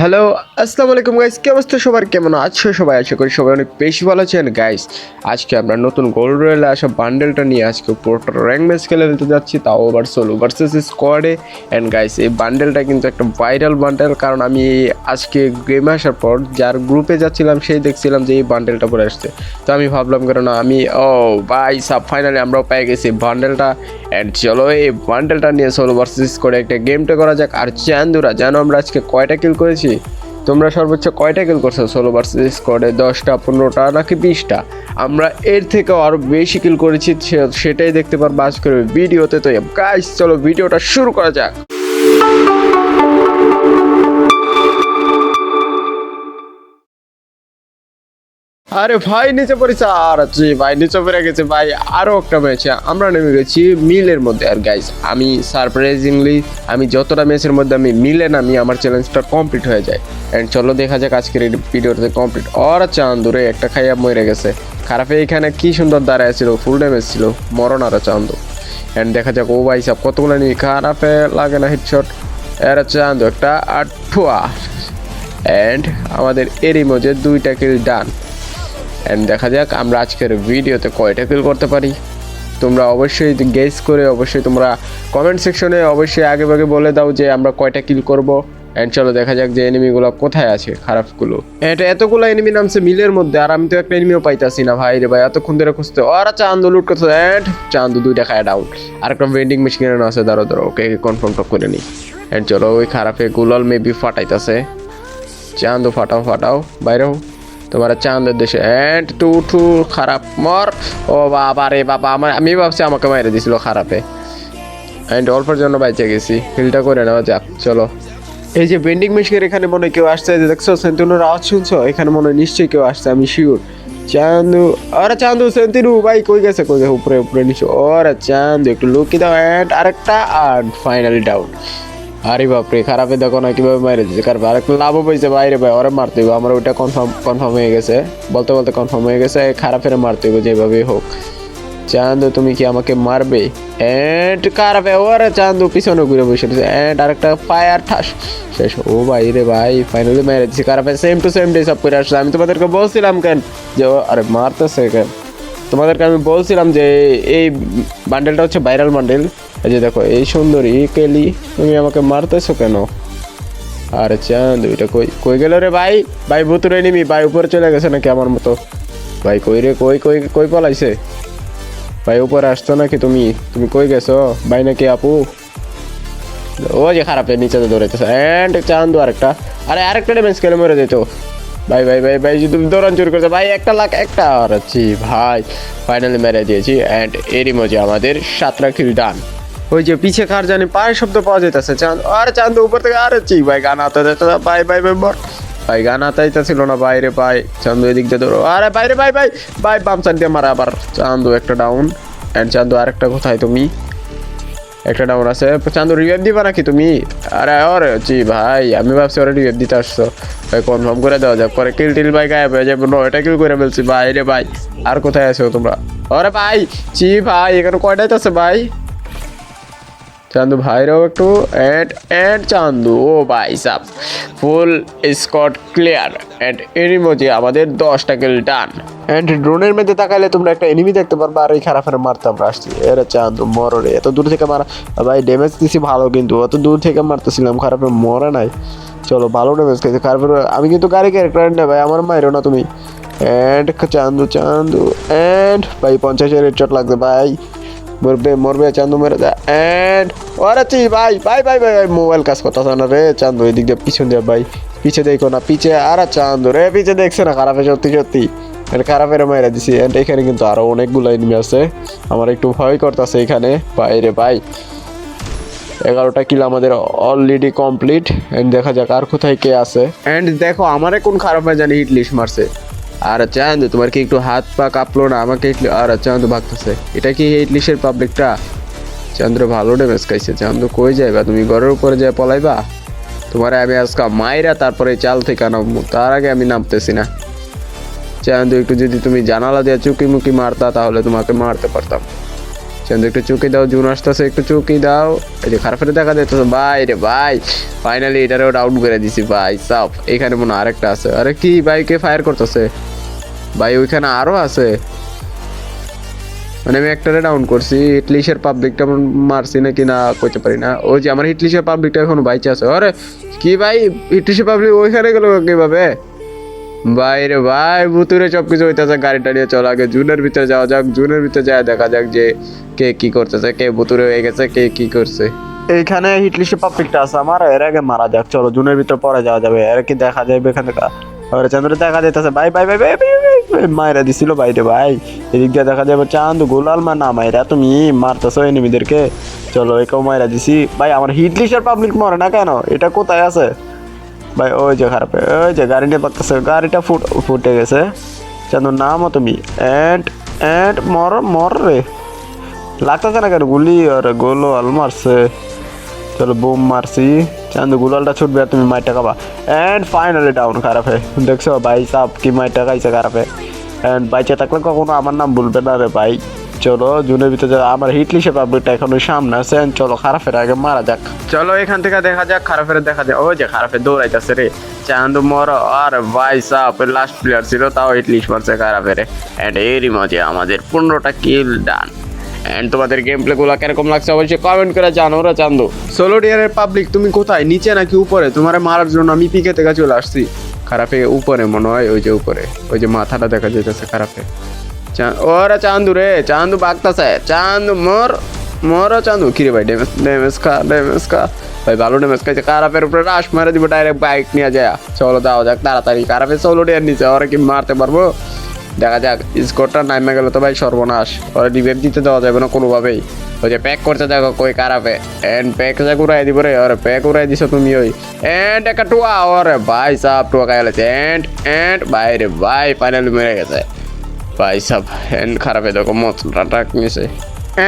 Hello, আসসালামু আলাইকুম guys কি অবস্থা সবার? কেমন আছো সবাই? আশা করি সবাই অনেক বেশি ভালো আছেন। গাইস আজকে আমরা নতুন গোল্ড রয়েলে আসা বান্ডেলটা নিয়ে আজকে পুরোটা র্যাঙ্ক ম্যাচ খেলে দিতে যাচ্ছি, তাও আবার সোলো ভার্সেস স্কোয়াডে অ্যান্ড গাইস এই বান্ডেলটা কিন্তু একটা ভাইরাল বান্ডেল কারণ আমি আজকে গেমে আসার পর যার গ্রুপে যাচ্ছিলাম, সেই দেখছিলাম যে এই বান্ডেলটা পরে আসছে। তো আমি ভাবলাম কারণ আমি, ও ভাই সাব ফাইনালি আমরাও পেয়ে গেছি। বান্ডেলটা অ্যান্ড চলো এই বান্ডেলটা নিয়ে সোলো ভার্সেস করে একটা গেমটা করা যাক। আর চান্দুরা, জানো আমরা আজকে কয়টা কিল করেছি? তোমরা সর্বোচ্চ কয়টা কিল করছ সোলো ভার্সেস স্কোয়াডে দশটা, পনেরোটা, নাকি বিশটা? আমরা এর থেকেও আরও বেশি কিল করেছি সেটাই দেখতে পারব আজকের ভিডিওতে। তো গাইস চলো ভিডিওটা শুরু করা যাক। আরে ভাই, নিচে পড়েছে। আর জি ভাই, নিচে পড়ে গেছে ভাই আরও একটা ম্যাচে। আমরা নেমে গেছি মিলের মধ্যে। আর গাইজ আমি সারপ্রাইজিংলি আমি যতটা ম্যাচের মধ্যে আমি মিলে নামি, আমার চ্যালেঞ্জটা কমপ্লিট হয়ে যায়। অ্যান্ড চলো দেখা যাক আজকের এই ভিডিওতে কমপ্লিট আর চান্দুরে একটা খাইয়া মরে গেছে। খারাপে এখানে কি সুন্দর দাঁড়ায় ছিল ফুল ড্যামেজ ছিল। মরণ আর চান্দু অ্যান্ড দেখা যাক, ও ভাই সব কতগুলো নিয়ে খারাপে লাগে না হেডশট এর চান্দু একটা আঠুয়া অ্যান্ড আমাদের এরই মধ্যে দুইটা কিল ডান অ্যান্ড দেখা যাক, আমরা আজকের ভিডিওতে কয়টা কিল করতে পারি। তোমরা অবশ্যই গেস করে অবশ্যই তোমরা কমেন্ট সেকশনে অবশ্যই আগে ভাগে বলে দাও যে আমরা কয়টা কিল করব। অ্যান্ড চলো দেখা যাক যে এনিমিগুলো কোথায় আছে, খারাপগুলো। এটা এতগুলো এনিমি নামছে মিলের মধ্যে, আর আমি তো একটা এনিমিও পাইতাছি না, ভাই রে ভাই, এতক্ষণ ধরে খুঁজতে। ওরা চান্দু লুট করতে অ্যান্ড চান্দু দুইটা খায় ডাউন আর একটা ভেন্ডিং মেশিন আছে দাঁড়ো দাঁড়ো ওকে কনফার্মটা করে নিই অ্যান্ড চলো, ওই খারাপে গুলাল মেবি ফাটাইতাছে। চান্দু ফাটাও ফাটাও, বাইরে হও। তোমার চাঁদের দেশে। অ্যান্ড টু টু খারাপ, মর। ও বাবা রে বাবা, আমার আমি ভাবছি আমাকে মেরে দিছিল খারাপে। অ্যান্ড অল্পের জন্য বাইচে গেছি। হিলটা করে নেওয়া যাক, চলো। এই যে বেন্ডিং মেশিনের এখানে মনে কেউ আসছে যে দেখছ সেন্টুনোর আওয়াজ শুনছো? এখানে মনে হয় নিশ্চয়ই কেউ আসছে, আমি শিওর চান্দু, আরে চান্দু, সেন্তিনু, ভাই, কই গেছে কই গেছে? উপরে উপরে, নিচে। ওরে চান্দু, একটু লুকি দাও। অ্যান্ড আরেকটা আর ফাইনালি ডাউন আরে বাপরে খারাপে দেখো না কীভাবে মারে দিচ্ছে কারণ আরেকটা লাভও পাইছে বাইরে ভাই, ওরা মারতে হইব, আমার ওইটা কনফার্ম কনফার্ম হয়ে গেছে। বলতে বলতে কনফার্ম হয়ে গেছে, খারাপের মারতে হইব, যেভাবেই হোক। চান্দু, তুমি কি আমাকে মারবে? এন্ড খারাপে, ওরে চান্দু, পিছনে ঘুরে বসে রয়েছে। এন্ড আরেকটা ফায়ার ঠাস। শেষ, ও ভাই রে ভাই ফাইনালি মেরে দিচ্ছে খারাপে সেম টু সেম ডে সব করে আসছে। আমি তোমাদেরকে বলছিলাম কেন যে আরে মারতেছে কেন? তোমাদেরকে আমি বলছিলাম যে, এই বান্ডেলটা হচ্ছে ভাইরাল বান্ডেল যে দেখো, এই সুন্দরী কেলি, তুমি আমাকে মারতেছো কেন? আরে চাঁদ, ওইটা কই কই গেল রে ভাই? ভাই, ভুতুরে নিমি ভাই, উপরে চলে গেছে নাকি আমার মতো? ভাই, কই রে, কই কই কই পলাইছে? ভাই, উপরে আসতো নাকি তুমি? তুমি কই গেছো? ভাই, নাকি আপু? ও যে খারাপের নিচে দৌড়াইতেছে। অ্যান্ড চান্দু আরেকটা। আরে, আরেকটা ড্যামেজ খেলে মরে যেত। ভাই ভাই ভাই ভাই যদি দৌড়ান চুরি করছে, ভাই, একটা লাখ, একটা। আচ্ছি ভাই ফাইনালি মেরে দিয়েছি। অ্যান্ড এরই মজে আমাদের সাতটা কিল ডান ওই যে পিছে কার জানি পায়ের শব্দ পাওয়া যাইতেছে, চাঁদ। আরে চাঁদ, উপর থেকে, আরে চি ভাই, গান যেতে ভাই ভাই ভাই বর ভাই, গান আতাইতে ছিল না বাইরে ভাই। চান্দু এদিক দিয়ে দৌড়ো আরে বাইরে ভাই ভাই ভাই, বাম সাইড দিয়ে মারা আবার চাঁদ একটা ডাউন অ্যান্ড চান্দু আরেকটা কোথায় তুমি? একটা ডাউন আছে। চাঁদ রিভেভ দিবা নাকি তুমি? আরে ওরে জি ভাই, আমি ভাবছি ওরা রিভেভ দিতে আসছো। ভাই কনফার্ম করে দেওয়া যাক। পরে কিল টিল ভাই গায়ে হয়ে যাবে। নয়টা কিল করে ফেলছি। ভাই রে, ভাই, আর কোথায় আছো তোমরা? ওরে ভাই জি ভাই, এখানে কয়টাই আছে ভাই? চান্দু ভাইরাও একটু অ্যান্ড অ্যান্ড চান্দু, ও ভাই সাপ ফুল স্কট ক্লিয়ার অ্যান্ড এরই মধ্যে আমাদের দশটা কিল ডান অ্যান্ড ড্রোনের মধ্যে তাকালে তোমরা একটা এনিমি দেখতে পারবে, আর এই খারাপের মারতে আমরা আসছি। এরা চান্দু মররে এত দূর থেকে মারা ভাই ড্যামেজ দিছি ভালো কিন্তু, অত দূর থেকে মারতেছিলাম খারাপের মরে নাই। চলো, ভালো ড্যামেজ খাইছে খারাপের আমি কিন্তু গাড়ি ক্যারেক্টার না ভাই, আমার মাইরো না তুমি। অ্যান্ড চান্দু চান্দু অ্যান্ড ভাই পঞ্চাশের চট লাগছে ভাই। মরবে মরবে চান্দু মেরে দেয় অ্যান্ড ওরে চি ভাই ভাই ভাই ভাই ভাই মোবাইল কাজ করতেছে না রে চান্দু, এদিক দিয়ে পিছন দিয়ে ভাই, পিছে দেখো না, পিছে, আর চান্দু রে, পিছে দেখছে না খারাপে সত্যি সত্যি। এটা খারাপের মেরে দিছি অ্যান্ড এখানে কিন্তু আরও অনেকগুলো এনিমি আছে। আমার একটু ভয় করতেছে এখানে বাইরে ভাই। এগারোটা কিল আমাদের অলরেডি কমপ্লিট এন্ড দেখা যাক আর কোথায় কে আছে। অ্যান্ড দেখো, আমারে কোন খারাপ জানি হিট লিস্ট মারছে। আর চাঁদ তোমার কি একটু হাত পা কাঁপলো না? আমাকে আর চাঁদ ভাগতেছে। এটা কি হিট লিস্টের পাবলিকটা চন্দ্র ভালো ড্যামেজ খাইছে। চন্দ্র কই যাইবা? তুমি ঘরের উপরে যায় পলাইবা? তোমার আমি আজকে মাইরা তারপরে চাল থেকে নামবো। তার আগে আমি নামতেছি না। চাঁদ একটু যদি তুমি জানালা দিয়ে চুকি মুকি মারতা, তাহলে তোমাকে মারতে পারতাম। চান্দু, একটু চুকি দাও, জুন আসতেছে, একটু চুকি দাও। এই যে খারাপ দেখা যাইতেছে, ভাই রে ভাই। ফাইনালি এটারও ডাউন করে দিছি, ভাই সাপ এখানে মনে আরেকটা আছে। আরে কি বাইকে ফায়ার করতেছে? ভাই ওইখানে আরও আছে। মানে আমি একটারে ডাউন করছি হিটলিশের পাবলিকটা মারছি নাকি না কইতে পারি না। ওই যে আমার হিটলিশের পাবলিকটা এখন বাইচে আছে আরে কি ভাই হিটলিশের পাবলিক ওইখানে গেল কীভাবে? ভাই রে ভাই ভুতুরে সব কিছু হইতেছে গাড়ি টাড়িয়ে চল আগে। জুনের ভিতরে যাওয়া যাক জুনের ভিতরে যায় দেখা যাক যে কে কি করতেছে কে ভুতুরে হয়ে গেছে কে কি করছে। এইখানে হিটলিশের পাবলিকটা আছে আমার এর আগে মারা যাক। চলো জুনের ভিতরে পরে যাওয়া যাবে এর কি দেখা যাবে এখান চন্দ্র দেখা যাইতেছে। ভাই ভাই, ভাই, ভাই, মায়েরা দিছিল বাইরে, ভাই। এদিক দিয়ে দেখা যাবে চাঁদ গোলাল মা না মায়েরা তুমি মারতেছো এনিমিদেরকে। চলো, একেও মায়েরা দিছি। ভাই, আমার হিটলিশের পাবলিক মরে না কেন? এটা কোথায় আছে? ভাই, ওই যে খারাপ। ওই যে গাড়ি নিয়ে পাকতেছে, গাড়িটা ফুট, ফুটে গেছে। চান্দু নামও তুমি। এন্ড এন্ড মর মর রে। লাগতেছে না কেন? গুলি, আর গোলো আল মারছে। চলো, বুম মারছি। চান্দু গুলালটা ছুটবে আর তুমি মাইটা খাবা। এন্ড ফাইনালি ডাউন খারাপ। হে দেখছ, ভাই, সাপ কি মাইটা খাইছে খারাপ। হে এন্ড বাইচে থাকলে কখনো আমার নাম ভুলবে না রে ভাই। চলো জুনের ভিতরে আমার হিটলিশে পাবলিকটা এখন সামনে আছে চলো খারাপের আগে মারা যাক। চলো এখান থেকে দেখা যাক খারাপের দেখা যাক। ওই যে খারাপের দৌড়াইতেছে রে। চান্দু মর আর ভাই সাপ লাস্ট প্লেয়ার ছিল তাও হিটলিশ মারছে খারাপের। অ্যান্ড এরই মাঝে আমাদের পনেরোটা কিল ডান এন্ড তোমাদের গেম প্লে গুলো কীরকম লাগছে অবশ্যই কমেন্ট করে জানো ওরা চান্দু। সোলো ডিয়ারের পাবলিক তুমি কোথায়? নিচে নাকি উপরে? তোমার মারার জন্য আমি পিকে থেকে চলে আসছি। খারাপে উপরে, মনে হয় ওই যে উপরে। ওই যে মাথাটা দেখা যেতেছে খারাপে। ওরা চান্দু রে, চান্দু বাগতাছে। চান্দু, মোর, মর চান্দু। কিরে ভাই ড্যামেজ ড্যামেজ খা ড্যামেজ খা। ভাই, ভালো ড্যামেজ খাইছে। খারাপের উপরে রাশ মারে দিব ডাইরেক্ট বাইক নিয়ে যায়। চলো দাও যাক, তাড়াতাড়ি। খারাপে চলো ডেয়ার নিচে। ওরা কি মারতে পারব? দেখা যাক স্কোরটা নামে গেল তো ভাই সর্বনাশ। ওরা রিভেভ দিতে দেওয়া যাবে না কোনোভাবেই। ওই যে প্যাক করতে দেখো কই কারাপে এন্ড প্যাক যা উড়াই দিব রে ওরে প্যাক উড়াই দিছো তুমি ওই। এন্ড একটা টুয়া, ওরে ভাই সাপ টুয়া খাই গেছে এন্ড এন্ড ভাই রে ভাই ফাইনালি মেরে গেছে। ভাই সাব এন্ড খারাপে দেখো মতটা টাক নিছে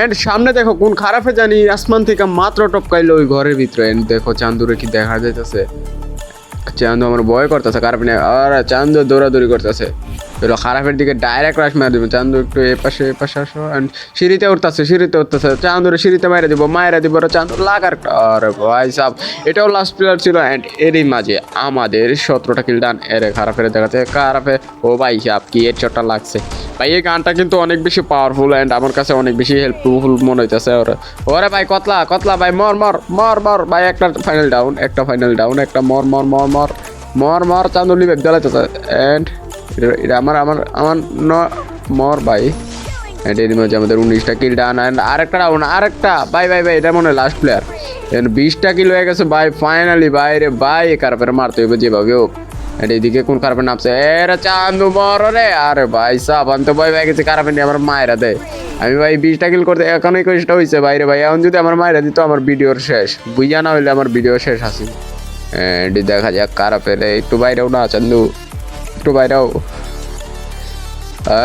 এন্ড সামনে দেখো কোন খারাপে জানি, আসমান থেকে মাত্র টপকাইলো ওই ঘরের ভিতরে। এন্ড দেখো চান্দুরে কি দেখা যাইতেছে। চান্দু আমার ভয় করতেছে নিয়ে আর চান্দু দৌড়াদৌড়ি করতেছে। এগুলো খারাপের দিকে ডাইরেক্ট রাশ মারা দিবে। চান্দু একটু এ পাশে এ পাশে আসো। অ্যান্ড সিঁড়িতে উঠতেছে সিঁড়িতে উঠতেছে। চান্দুরে সিঁড়িতে মাইরা দিব মায়েরা দিব আর চান্দু লাগার আরে ভাই সাব, এটাও লাস্ট প্লেয়ার ছিল অ্যান্ড এরই মাঝে আমাদের সতেরোটা কিল ডান এরে খারাপের দেখাচ্ছে খারাপে। ও ভাই সাব, কি এর চোটটা লাগছে। ভাই, এই গানটা কিন্তু অনেক বেশি পাওয়ারফুল অ্যান্ড আমার কাছে অনেক বেশি হেল্পফুল মনে হইতেছে ওরে। ওরে ভাই, কতলা কতলা ভাই, মর মর মর মর। ভাই, একটা ফাইনাল ডাউন একটা ফাইনাল ডাউন একটা মর মর মর মর। মর মর চান্দু লিবে জ্বালাইতেছে অ্যান্ড এটা আমার আমার আমার ন মর ভাই। এর মধ্যে আমাদের উনিশটা কিল ডান অ্যান্ড আরেকটা ডাউন আরেকটা। ভাই ভাই ভাই, এটা মনে হয় লাস্ট প্লেয়ার এন্ড বিশটা কিল হয়ে গেছে ভাই ফাইনালি ভাই, রে ভাই কারপরে মারতে হইবে যেভাবে হোক। এন্ড এদিকে কোন কারপে নামছে? এরে চান্দু, মর রে। আরে ভাই সাব আমি তো ভয় পেয়ে গেছি কারপে নিয়ে আমার মায়েরা দেয় আমি ভাই বিশটা কিল করতে এখন একুশটা হয়েছে বাইরে ভাই। এখন যদি আমার মায়েরা দিত, আমার ভিডিওর শেষ। বুঝা না হইলে আমার ভিডিও শেষ আসি এন্ড দেখা যাক কারাপে রে একটু বাইরেও না, চান্দু। একটু বাইরেও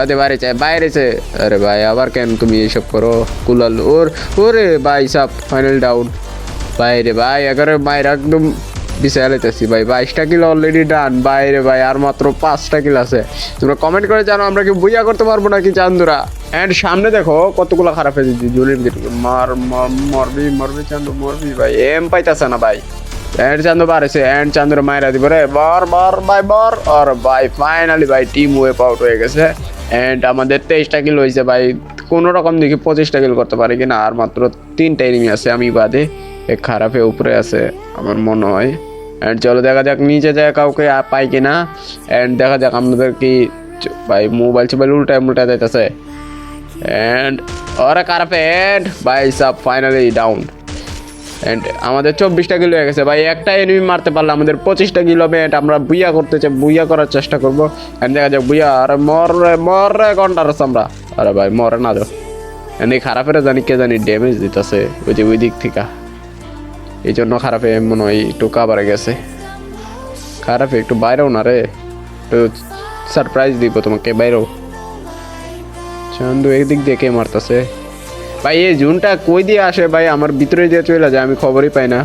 আরে বাইরে চাই বাইরে আরে ভাই, আবার কেন তুমি এইসব করো? কুলাল, ওর, ওরে ভাই সাপ ফাইনাল ডাউন বাইরে ভাই এগারো একদম বিশাল হইতেছি ভাই। বাইশটা কিলো অলরেডি ডান বাইরে ভাই, আর মাত্র পাঁচটা কিলো আছে। তোমরা কমেন্ট করে জানো, আমরা কি বুঝা করতে পারব নাকি চান্দুরা? অ্যান্ড সামনে দেখো, কতগুলো খারাপ হয়েছে। মার, মরবি মরবি চান্দু, মরবি ভাই। এম পাইতাছে না ভাই। এন্ড চান্দু বাড়েছে এন্ড চান্দুর মায়েরা দিব রে বর বর ভাই বর আর ভাই ফাইনালি ভাই টিম ওয়েপ আউট হয়ে গেছে। এন্ড আমাদের তেইশটা কিল হয়েছে ভাই। কোনো রকম দেখি পঁচিশটা কিল করতে পারি কিনা। আর মাত্র তিনটা এনিমি আছে আমি বাদে। এ খারাপে উপরে আছে, আমার মনে হয়। এন্ড চলো, দেখা যাক নিচে যায় কাউকে পাই কিনা। এন্ড দেখা যাক আমাদের কি ভাই মোবাইল চোবাইল উল্টায় উল্টায় যাইতেছে। এন্ড ওরা খারাপে। এন্ড ভাই সব ফাইনালি ডাউন এন্ড আমাদের চব্বিশটা কিলো হয়ে গেছে। ভাই, একটা এনিমি মারতে পারলে আমাদের পঁচিশটা কিলো ব্যাট আমরা বুইয়া করতে চাই বুইয়া করার চেষ্টা করব। এন্ড দেখা যাক, বুইয়া আরে মর রে মর রে ঘণ্টার আমরা। আরে ভাই, মরে না যাও। এনে খারাপের জানি কে জানি ড্যামেজ দিতেছে, ওই যে ওই দিক থেকে। এই জন্য খারাপে মনে হয় একটু কাবারে গেছে। খারাপে একটু বাইরেও না রে। একটু সারপ্রাইজ দিব তোমাকে, বাইরেও। চান্দু একদিক দিয়ে কে মারতেছে? ভাই, এই জুনটা কই দিয়ে আসে ভাই? আমার ভিতরে দিয়ে চলে যায়, আমি খবরই পাই না।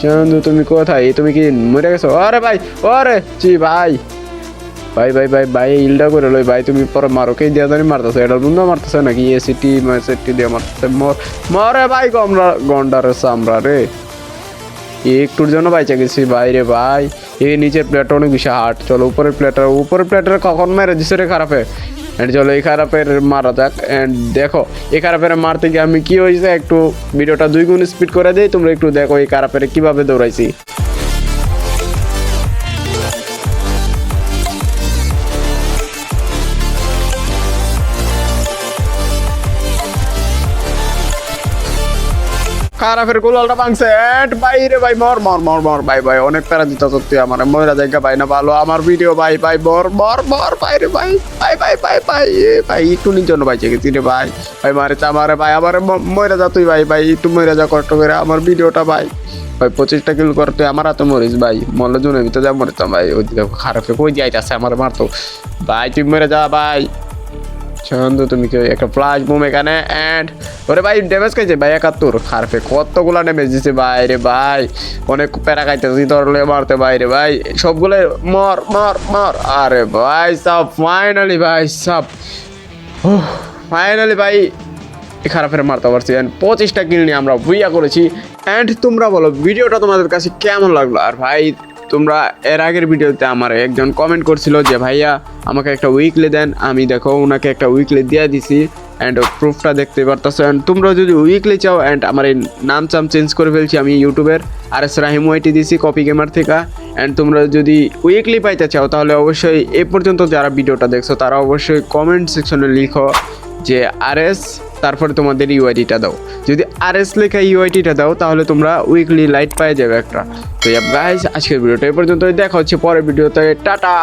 চান্দু, তুমি কোথায়? তুমি কি মরে গেছো? আরে ভাই ওরে চি ভাই। ভাই ভাই ভাই ভাই ইলটা করে লই, ভাই, তুমি পরে মারোকেই দিয়া জানি মারতেছো? এটা বন্ধু মারতেছে নাকি? এসিটি মেসিটি দিয়ে মারতেছে। মর মরে ভাই গমরা, গন্ডারে সামরা রে। একটুর জন্য বাইচে গেছি বাইরে ভাই। এই নিচের প্লেটটা অনেক বেশি হার্ড চলো, উপরের প্লেটার উপরের প্লেটার কখন মেরে দিছে রে খারাপে? এন্ড চলো, এই খারাপের মারা যাক। এন্ড দেখো, এই খারাপের মারতে গিয়ে আমি কি হয়েছে? একটু ভিডিওটা দুই গুণ স্পিড করে দিই, তোমরা একটু দেখো এই খারাপের কীভাবে দৌড়াইছি। খারাপের গোলালটা ভাঙছে। এন্ড বাইরে ভাই, মর মর মর মর, ভাই ভাই, অনেক প্যারা দিতে সত্যি আমার। ময়রা জায়গা ভাই না ভালো। আমার ভিডিও ভাই ভাই, মর মর মর বাইরে ভাই ভাই ভাই ভাই ভাই, এ, ভাই, একটু জন্য ভাই গেছি রে ভাই। ভাই, মারে আমারে ভাই, আমার ময়রা যা তুই, ভাই ভাই, একটু ময়রা যা কষ্ট করে আমার ভিডিওটা ভাই। ভাই, পঁচিশটা কিল করতে আমার হাতে মরিস ভাই। মল্ল জনের ভিতরে যা মরিতাম ভাই ওই খারাপে কই যাইতাছে, আমার মারতো। ভাই, তুই মরে যা ভাই। শান্ত তুমি কি একটা ফ্লাশ বুম এখানে? অ্যান্ড ওরে ভাই ড্যামেজ খাইছে ভাই একাত্তর। খারফে কতগুলা ড্যামেজ দিছে ভাই রে ভাই। অনেক প্যারা খাইতেছি ধরলে মারতে ভাই রে ভাই। সবগুলো মর মর মর। আরে ভাই, সব ফাইনালি ভাই, সব। ফাইনালি ভাই খারাপের মারতে পারছি। অ্যান্ড পঁচিশটা কিল নিয়ে আমরা বুইয়া করেছি। অ্যান্ড তোমরা বলো, ভিডিওটা তোমাদের কাছে কেমন লাগল? আর ভাই তোমরা এর আগের ভিডিওতে আমার একজন কমেন্ট করছিল যে, ভাইয়া, আমাকে একটা উইকলি দেন, আমি দেখো ওনাকে একটা উইকলি দিয়ে দিছি অ্যান্ড প্রুফটা দেখতে পারতেছো। অ্যান্ড তোমরা যদি উইকলি চাও অ্যান্ড আমার এই নাম চাম চেঞ্জ করে ফেলছি আমি ইউটিউবের আর এস রাহিম ওয়াইটি দিছি কপি গেমার থেকে। অ্যান্ড তোমরা যদি উইকলি পাইতে চাও, তাহলে অবশ্যই এ পর্যন্ত যারা ভিডিওটা দেখছ, তারা অবশ্যই কমেন্ট সেকশনে লিখো যে আর এস তারপরে তোমাদের ইউআইডিটা দাও। যদি আর এস লেখা ইউআইডিটা দাও, তাহলে তোমরা উইকলি লাইট পেয়ে যাবে একটা। তো গাইস আজকের ভিডিওটা এই পর্যন্ত দেখা হচ্ছে পরের ভিডিওতে। টাটা!